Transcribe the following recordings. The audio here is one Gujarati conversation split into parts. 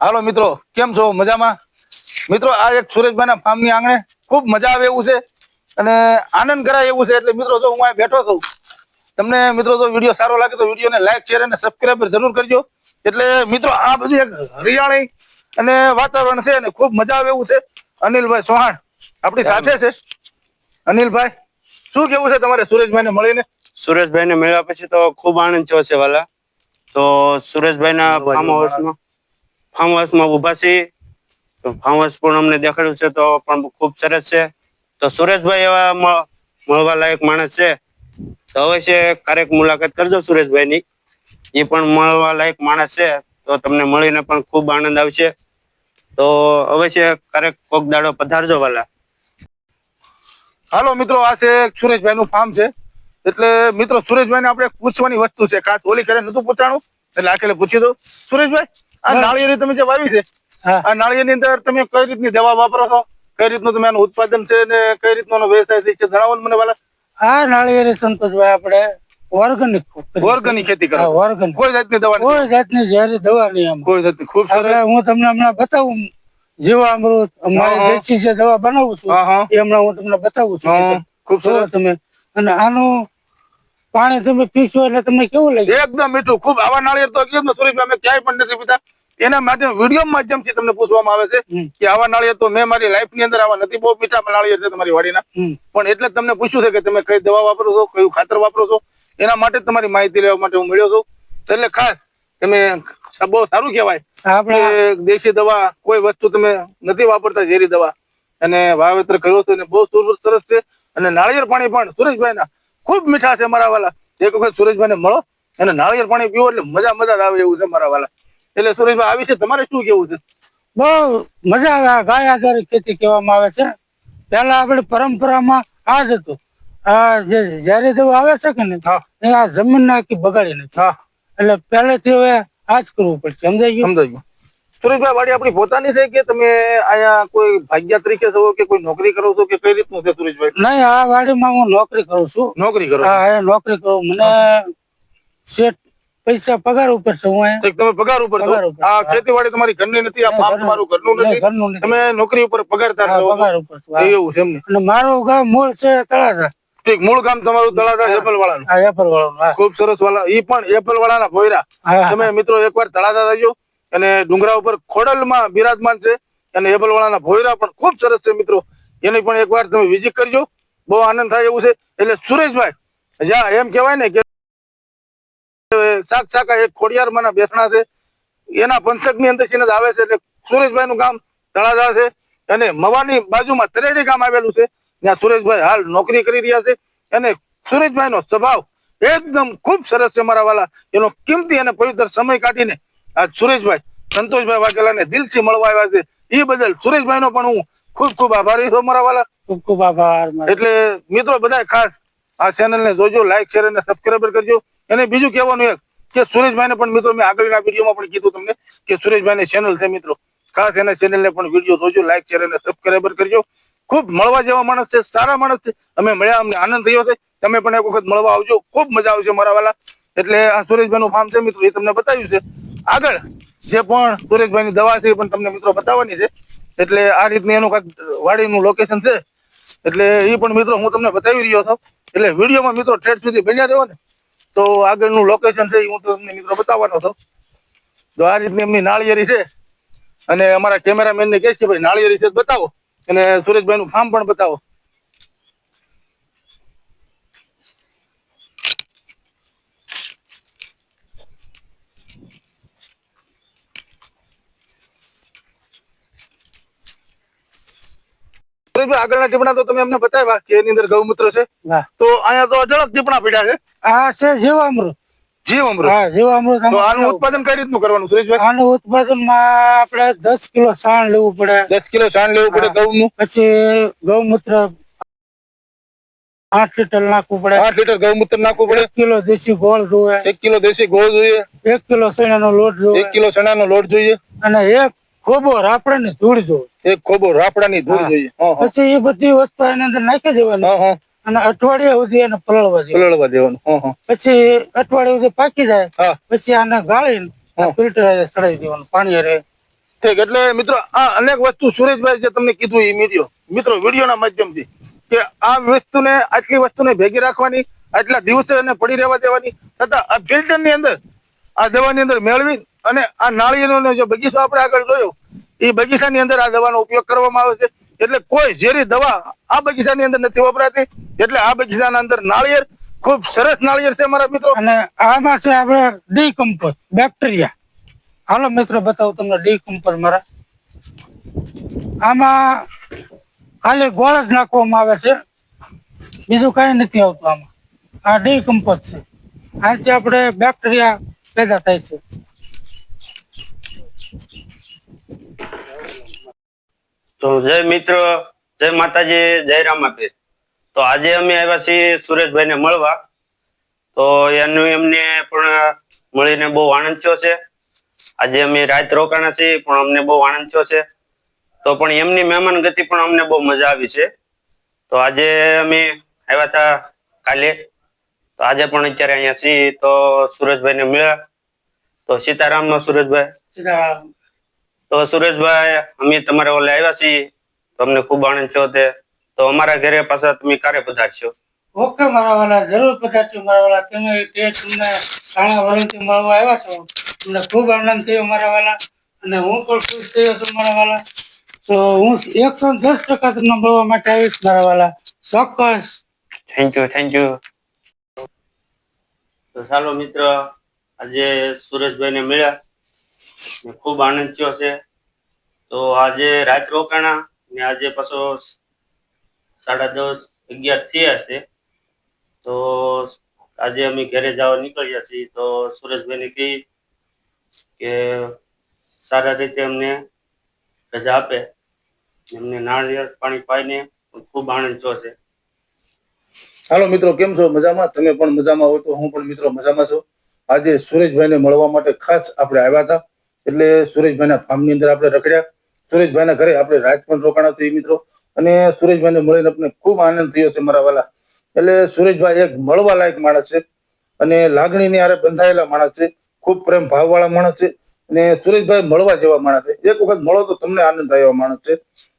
હાલો મિત્રો કેમ છો? મજામાં? મિત્રો આ એક સુરેશભાઈના ફાર્મની આંગણે ખૂબ મજા આવે એવું છે અને આનંદ કરાય એવું છે. એટલે મિત્રો જો હું બેઠો છું તમને મિત્રો જો વીડિયો સારો લાગે તો વિડીયોને લાઈક શેર અને સબસ્ક્રાઈબ જરૂર કરજો. એટલે મિત્રો આ બધી એક હરિયાણી અને વાતાવરણ છે અને ખૂબ મજા આવે એવું છે. અનિલભાઈ સોહાણ આપણી સાથે છે. અનિલભાઈ શું કેવું છે તમારે સુરેશભાઈને મળીને? સુરેશભાઈને મળ્યા પછી તો ખૂબ આનંદ થયો છે વાલા. તો સુરેશભાઈના ફાર્મ હાઉસમાં ફાર્મ હાઉસમાં ઊભા છીએ. તો ફાર્મ હાઉસ પણ અમને દેખાડ્યું છે, તો પણ ખૂબ સરસ છે. તો સુરેશભાઈ એવા મળવા લાયક માણસ છે. તો અવશ્ય ક્યારેક મુલાકાત કરજો સુરેશભાઈની. એ પણ મળવા લાયક માણસ છે, તો તમને મળીને પણ ખૂબ આનંદ આવશે. તો અવશ્ય ક્યારેક કોક દાડો પધારજો વાલા. હાલો મિત્રો, આ છે સુરેશભાઈ નું ફાર્મ છે. એટલે મિત્રો સુરેશભાઈ ને આપણે પૂછવાની વસ્તુ છે કાચ ઓલી કરે નતું પૂછાણું? એટલે આખેલે પૂછી દઉં. સુરેશભાઈ? આ નાળિયેરી તમે જે વાવી છે આ નાળિયેરની અંદર તમે કઈ રીતની દવા વાપરો છો? કઈ રીતનું તમે આનું ઉત્પાદન છે ને કઈ રીતનો વ્યવસાય છે જણાવો ને મને વાલા. આ નાળિયેરી સંતોષભાઈ આપણે ઓર્ગેનિક ઓર્ગેનિક ખેતી કરો ઓર્ગેનિક. કોઈ જાતની દવા કોઈ જાતની ઝેરી દવા નહીં આમાં. કોઈ જાતની. ખૂબ સરસ. હું તમને હમણાં બતાવું જીવામૃત દેશી જે દવા બનાવું છું એ હમણાં હું તમને બતાવું છું. ખૂબ સરસ. તમે અને આનું પાણી તમે પીશો એટલે તમને કેવું લાગે? એકદમ મીઠું. ખૂબ આવા નાળિયેર તો કીધું ને સુરેશભાઈ અમે ક્યાંય પણ નથી પીતા. એના માટે વીડિયો માધ્યમથી તમને પૂછવામાં આવે છે કે આવા નાળિયેર તો મેં મારી લાઈફની અંદર આવા નથી બહુ મીઠા નાળિયેર છે તમારી વાડીના. પણ એટલે તમને પૂછ્યું છે કે તમે કઈ દવા વાપરો છો કયું ખાતર વાપરો છો? એના માટે તમારી માહિતી લેવા માટે હું મળ્યો છું. એટલે ખાસ તમે બહુ સારું કહેવાય આપણે દેશી દવા કોઈ વસ્તુ તમે નથી વાપરતા ઝેરી દવા. અને વાવેતર કર્યો છે અને બહુ સુર- સરસ છે. અને નાળિયેર પાણી પણ સુરેશભાઈના ખૂબ મીઠા છે મારા વાલા. એક વખત સુરેશભાઈને મળો અને નાળિયેર પાણી પીવો એટલે મજા મજા જ આવે એવું છે મારા વાલા. એટલે સુરેશભાઈ આ વિશે તમારે શું કેવું છે? બહુ મજા આવે આ ગાય આધારિત ખેતી કહેવામાં આવે છે. પહેલા આપણે પરંપરામાં આ જ હતું. આ જે ઝેરી તેવું આવે છે કે ને એ આ જમીન નાખી બગાડી નથી એટલે પહેલેથી હવે આ જ કરવું પડશે. સમજાઈ ગયું? સમજાઈ ગયું. સુરેશભાઈ વાડી આપણી પોતાની છે કે તમે અહીંયા કોઈ ભાગ્યા તરીકે છો કે કોઈ નોકરી કરો છો કે કઈ રીતનું છે સુરેશભાઈ નહીં આ વાડીમાં હું નોકરી કરું છું. નોકરી કરું છો. હા નોકરી કરું. મને શેઠ પૈસા પગાર ઉપર છે હું તમે પગાર ઉપર છો? આ ખેતીવાડી તમારી ઘરની નથી આ નહીં, ફાર્મ ઘરનું. નથી? ઘરનું તમે નોકરી ઉપર પગાર તાર છો? પગાર ઉપર છું, એવું છે એમને? અને મારું ગામ મૂળ છે તળાજા. ઠીક મૂળ ગામ તમારું તળાજા એપલ વાળાનું હા એપલ વાળાનું ખૂબ સરસ વાળા ઈ પણ એપલ વાળાના ભોયરા. તમે મિત્રો એકવાર તળાજા જજો. અને ડુંગરા ઉપર ખોડલમાં બિરાજમાન છે. અને એપલ વાળાના ભોયરા પણ ખૂબ સરસ છે મિત્રો. એની પણ એકવાર તમે વિઝિટ કરજો. બહુ આનંદ થાય એવું છે. એટલે સુરેશભાઈ જ્યાં એમ કહેવાય ને કે શાક શાકા એક ખોડિયારમાંના બેસણા છે. એના પંથકની અંદર છે આવે છે એટલે સુરેશભાઈ નું ગામ તળાજા છે. અને મવાની બાજુમાં તરેડી ગામ આવેલું છે. ત્યાં સુરેશભાઈ હાલ નોકરી કરી રહ્યા છે. અને સુરેશભાઈ નો સ્વભાવ એકદમ ખૂબ સરસ છે મારા વાલા. એનો કિંમતી અને પવિત્ર સમય કાઢીને આ સુરેશભાઈ સંતોષભાઈ વાઘેલાને દિલથી મળવા આવ્યા છે. એ બદલ સુરેશભાઈ નો પણ હું ખૂબ ખૂબ આભારી છું મારા વાલા. ખૂબ ખૂબ આભાર એટલે મિત્રો બધા ખાસ આ ચેનલ ને જોજો લાઈક શેર અને સબસ્ક્રાઈબર કરજો. અને બીજું કહેવાનું એક કે સુરેશભાઈને પણ મિત્રો મેં આગળના વિડીયોમાં પણ કીધું તમને કે સુરેશભાઈની ચેનલ છે મિત્રો. ખાસ એના ચેનલ ને પણ વીડિયો જોજો લાઈક શેર અને સબસ્ક્રાઈબર કરજો. ખૂબ મળવા જેવા માણસ છે, સારા માણસ છે. અમે મળ્યા, અમને આનંદ થયો છે. તમે પણ એક વખત મળવા આવજો. ખૂબ મજા આવશે મારા વાલા. એટલે આ સુરેશભાઈ નું ફાર્મ છે મિત્રો, એ તમને બતાવ્યું છે. આગળ જે પણ સુરેશભાઈની દવા છે એ પણ તમને મિત્રો બતાવવાની છે. એટલે આ રીતની એનું કાંઈક વાડીનું લોકેશન છે. એટલે એ પણ મિત્રો હું તમને બતાવી રહ્યો છું. એટલે વિડીયોમાં મિત્રો ટ્રેડ સુધી બન્યા રહ્યો ને તો આગળનું લોકેશન છે હું તમને મિત્રો બતાવવાનો હતો. તો આ રીતની એમની નાળિયેરી છે. અને અમારા કેમેરામેનને કહીશ કે ભાઈ, નાળિયેરી છે બતાવો. અને સુરેશભાઈનું ફાર્મ પણ બતાવો. સુરેશભાઈ આગળના ટીપણા તો તમે અમને બતાવ્યા કે એની અંદર ગૌમૂત્ર છે. તો અહીંયા તો અઢળક ટીપણા પીડ્યા છે. આ છે જીવામૃત. જીવ અમૃત હા જીવામૃત તો આનું ઉત્પાદન કઈ રીતનું કરવાનું સુરેશભાઈ આનું ઉત્પાદનમાં આપણે દસ કિલો સાણ લેવું પડે. દસ કિલો છાણ લેવું પડે ઘઉંનું પછી ગૌમૂત્ર આઠ લીટર નાખવું પડે. આઠ લીટર ગૌમૂત્ર નાખવું પડે? એક કિલો દેશી ગોળ જોઈએ. એક કિલો દેશી ગોળ જોઈએ? એક કિલો ચણાનો લોટ જોવે એક કિલો ચણાનો લોટ જોઈએ? અને એક ખોબો રાપડાની ધૂળ જોવે એક ખોબો રાપડાની ધૂળ. જોઈએ. પછી એ બધી વસ્તુ એની અંદર નાખી દેવાની. અને અઠવાડિયા સુધી એને પલળવા દેવાનું પલળવા દેવાનું. પછી અઠવાડિયા સુધી પાકી જાય. પછી આને ગાળીને. ફિલ્ટર ચડાવી દેવાનું પાણી ઠીક એટલે મિત્રો આ અનેક વસ્તુ સુરેશભાઈ જે તમને કીધું એ મીડિયો. મિત્રો વિડીયોના માધ્યમથી કે આ વસ્તુને આટલી વસ્તુને ભેગી રાખવાની આટલા દિવસે એને પડી રહેવા દેવાની છતાં આ ફિલ્ટરની અંદર આ દવાની અંદર મેળવી અને આ નાળિયેરનો જે બગીચો આપણે આગળ જોયો એ બગીચાની અંદર આ દવાનો ઉપયોગ કરવામાં આવે છે. એટલે કોઈ ઝેરી દવા આ બગીચાની અંદર નથી વપરાતી. એટલે આ બગીચાના અંદર નાળિયેર, ખૂબ સરસ નાળિયેર છે મારા મિત્રો. અને આમાં છે આપણે ડીકમ્પોઝ બેક્ટેરિયા. હાલો મિત્રો, બતાવું તમને ડીકમ્પોઝ મારા. આમાં ખાલી ગોળ જ નાખવામાં આવે છે. બીજું કઈ નથી આવતું આમાં. આ ડીકમ્પોઝ છે. આથી આપણે બેક્ટેરિયા પેદા થાય છે. તો જય મિત્ર, જય માતાજી, જય રામાપીર. તો આજે અમે આવ્યા છીએ સુરેશભાઈને મળવા. તો એનું એમને પણ મળીને બહુ આનંદ થયો છે. આજે અમે રાત રોકાણા છીએ, પણ અમને બહુ આનંદ થયો છે. તો પણ એમની મહેમાન ગતિ પણ અમને બહુ મજા આવી છે. તો આજે અમે આવ્યા હતા કાલે. તો આજે પણ અત્યારે અહીંયા છીએ. તો સુરેશભાઈને મળ્યા. તો સીતારામ સીતારામનો સુરેશભાઈ. તો સુરેશભાઈ અમે તમારે ઓલે આવ્યા છીએ. તો અમને ખૂબ આનંદ છો તે. તો અમારા ઘરે પાછા તમે ક્યારે પધારશો? ઓકે મારા વાલા જરૂર પધારશો મારા વાલા. તમે તે તમને ઘણા વર્ષથી મળવા આવ્યા છો. તમને ખૂબ આનંદ થયો મારા વાલા. અને હું પણ ખુશ થયો છું મારા વાલા. તો હું એકસો દસ ટકા તમને મળવા માટે આવીશ મારા વાલા. ચોક્કસ. થેન્ક યુ થેન્ક યુ તો ચાલો મિત્ર આજે સુરેશભાઈને મળ્યા. ખૂબ આનંદ થયો છે. તો આજે રાત રોકાણા ને આજે પાછો સાડા દસ, અગિયાર થયા છે. તો આજે અમે ઘરે જવા નીકળ્યા છીએ. તો સુરેશભાઈને કહી કે સારા રીતે અમને રજા આપે. એમને નાળિયેર પાણી પાઈને ખૂબ આનંદ થયો છે. હાલો મિત્રો, કેમ છો? મજામાં? તમે પણ મજામાં હો તો હું પણ મિત્રો મજામાં છું. આજે સુરેશભાઈને મળવા માટે ખાસ આપણે આવ્યા હતા. એટલે સુરેશભાઈના ફાર્મની અંદર આપણે રખડ્યા. સુરેશભાઈના ઘરે આપણે રાત પણ રોકાણા થઈ મિત્રો. અને સુરેશભાઈને મળીને આપણે ખૂબ આનંદ થયો છે મારા વાલા. એટલે સુરેશભાઈ એક મળવા લાયક માણસ છે. અને લાગણીની આરે બંધાયેલા માણસ છે. ખૂબ પ્રેમ ભાવવાળા માણસ છે. અને સુરેશભાઈ મળવા જેવા માણસ છે. એક વખત મળો તો તમને આનંદ એવા માણસ છે.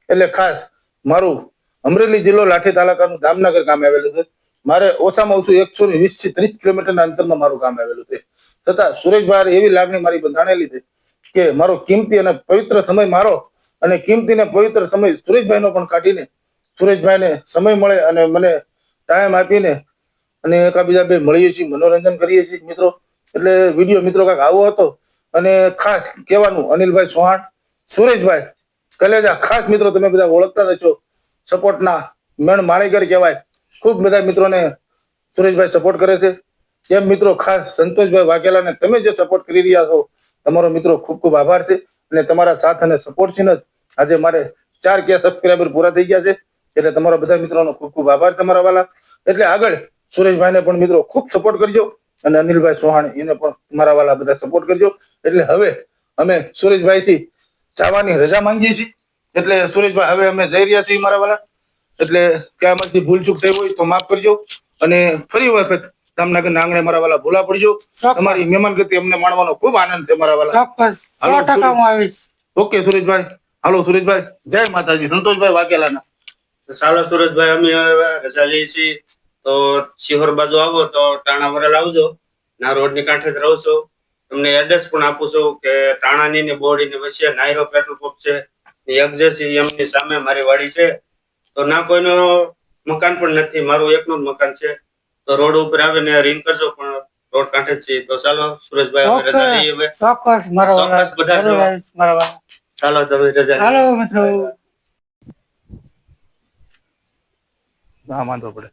એટલે ખાસ મારું અમરેલી જિલ્લો લાઠી તાલુકાનું જામનગર ગામ આવેલું છે. મારે ઓછામાં ઓછું એકસો ને વીસથી ત્રીસ કિલોમીટરના અંતરમાં મારું ગામ આવેલું છે. છતાં સુરેશભાઈ એવી લાગણી મારી બંધાણેલી છે કે મારો કિંમતી અને પવિત્ર સમય મારો અને કિંમતી ને પવિત્ર સમય સુરેશભાઈનો પણ કાઢીને સુરેશભાઈને સમય મળે અને મને ટાઈમ આપીને અને એકાબીજા બે મળીએ છીએ, મનોરંજન કરીએ છીએ મિત્રો. એટલે વીડિયો મિત્રો કાંઈક આવો હતો અને ખાસ કહેવાનું અનિલભાઈ ચૌહાણ, સુરેશભાઈ, કલેજા, ખાસ મિત્રો તમે બધા ઓળખતા છો સપોર્ટના મેણ માણેકર કહેવાય. ખૂબ બધા મિત્રોને સુરેશભાઈ સપોર્ટ કરે છે. એમ મિત્રો? ખાસ સંતોષભાઈ વાઘેલાને તમે જે સપોર્ટ કરી રહ્યા છો, તમારો મિત્રો ખૂબ ખૂબ આભાર છે અને તમારા સાથ અને સપોર્ટ છે આજે મારે ચાર કે સબસ્ક્રાઈબર પૂરા થઈ ગયા છે, એટલે તમારા બધા મિત્રોનો ખૂબ ખૂબ આભાર તમારા વાલા. એટલે આગળ સુરેશભાઈને પણ મિત્રો ખૂબ સપોર્ટ કરજો અને અનિલભાઈ સોહાણી એને પણ તમારા વાલા બધા સપોર્ટ કરજો. એટલે હવે અમે સુરેશભાઈ થી જવાની રજા માંગીએ છીએ. એટલે સુરેશભાઈ, હવે અમે જઈ રહ્યા છીએ મારા વાલા. એટલે ક્યાંમાંથી ભૂલચૂક થઈ હોય તો માફ કરજો. અને ફરી વખત જામનગર આંગણે મારા વાલા ભૂલા પડજો તમારી મહેમાન ગતિ અમને માણવાનો ખૂબ આનંદ છે મારા વાલા. ચોક્કસ. સો ટકા હું આવીશ. ઓકે સુરેશભાઈ. હાલો સુરેશભાઈ. જય માતાજી. સંતોષભાઈ વાઘેલાના. સાલો ચાલો સુરજભાઈ અમે રજા લઈએ છીએ. તો શિહોર બાજુ આવો તો ટાણા વરલ આવજો. ના રોડની કાંઠે જ રહો છો. તમને એડ્રેસ પણ આપું છું કે ટાણાની ને બોડી ને વચ્ચે નાયરો પેટ્રોલ પંપ છે. એક્ઝેસી એમની સામે મારી વાડી છે. તો ના કોઈનો મકાન પણ નથી. મારું એકનું જ મકાન છે. તો રોડ ઉપર આવીને રિંગ કરજો પણ રોડ કાંઠે જ છે તો ચાલો સુરજભાઈ અમે રજા લઈએ હવે. ચોક્કસ મારા ચોક્કસ બધા ચાલો તમે રજા ચાલો મિત્રો. હા વાંધો પડે.